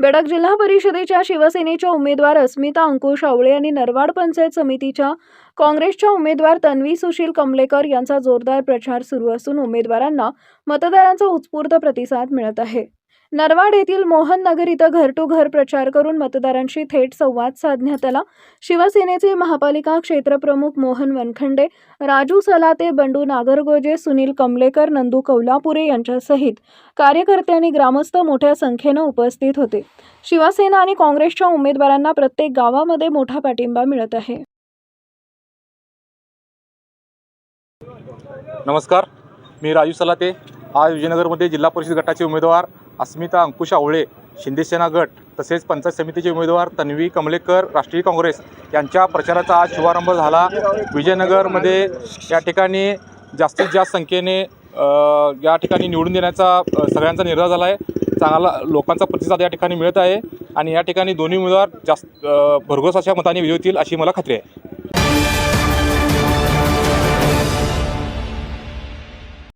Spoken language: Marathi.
बेडक जिल्हा परिषदेच्या शिवसेनेच्या उमेदवार अस्मिता अंकुश आवळे आणि नरवाड पंचायत समितीच्या काँग्रेसच्या उमेदवार तन्वी सुशील कमलेकर यांचा जोरदार प्रचार सुरू असून उमेदवारांना मतदारांचा उत्स्फूर्त प्रतिसाद मिळत आहे. नरवाड येथील मोहन नगर इथं घर टू घर प्रचार करून मतदारांशी थेट संवाद साधण्यात आला शिवसेनेचे महापालिका क्षेत्रप्रमुख मोहन वनखंडे राजू सलाते बंडू नागरगोजे सुनील कमलेकर नंदू कौलापुरे यांच्यासहित कार्यकर्त्यांनी आणि ग्रामस्थ मोठ्या संख्येनं उपस्थित होते. शिवसेना आणि काँग्रेसच्या उमेदवारांना प्रत्येक गावामध्ये मोठा पाठिंबा मिळत आहे. नमस्कार. मी राजू सलाते आज विजयनगरमध्ये जिल्हा परिषद गटाचे उमेदवार अस्मिता अंकुश आवळे शिंदेसेना गट तसेच पंचायत समितीचे उमेदवार तन्वी कमलेकर राष्ट्रीय काँग्रेस यांच्या प्रचाराचा आज शुभारंभ झाला. विजयनगरमध्ये या ठिकाणी जास्तीत जास्त संख्येने या ठिकाणी निवडून देण्याचा सगळ्यांचा निर्धार झाला आहे. चांगला लोकांचा प्रतिसाद या ठिकाणी मिळत आहे आणि या ठिकाणी दोन्ही उमेदवार जास्त भरघोस अशा मताने विजय होतील अशी मला खात्री आहे.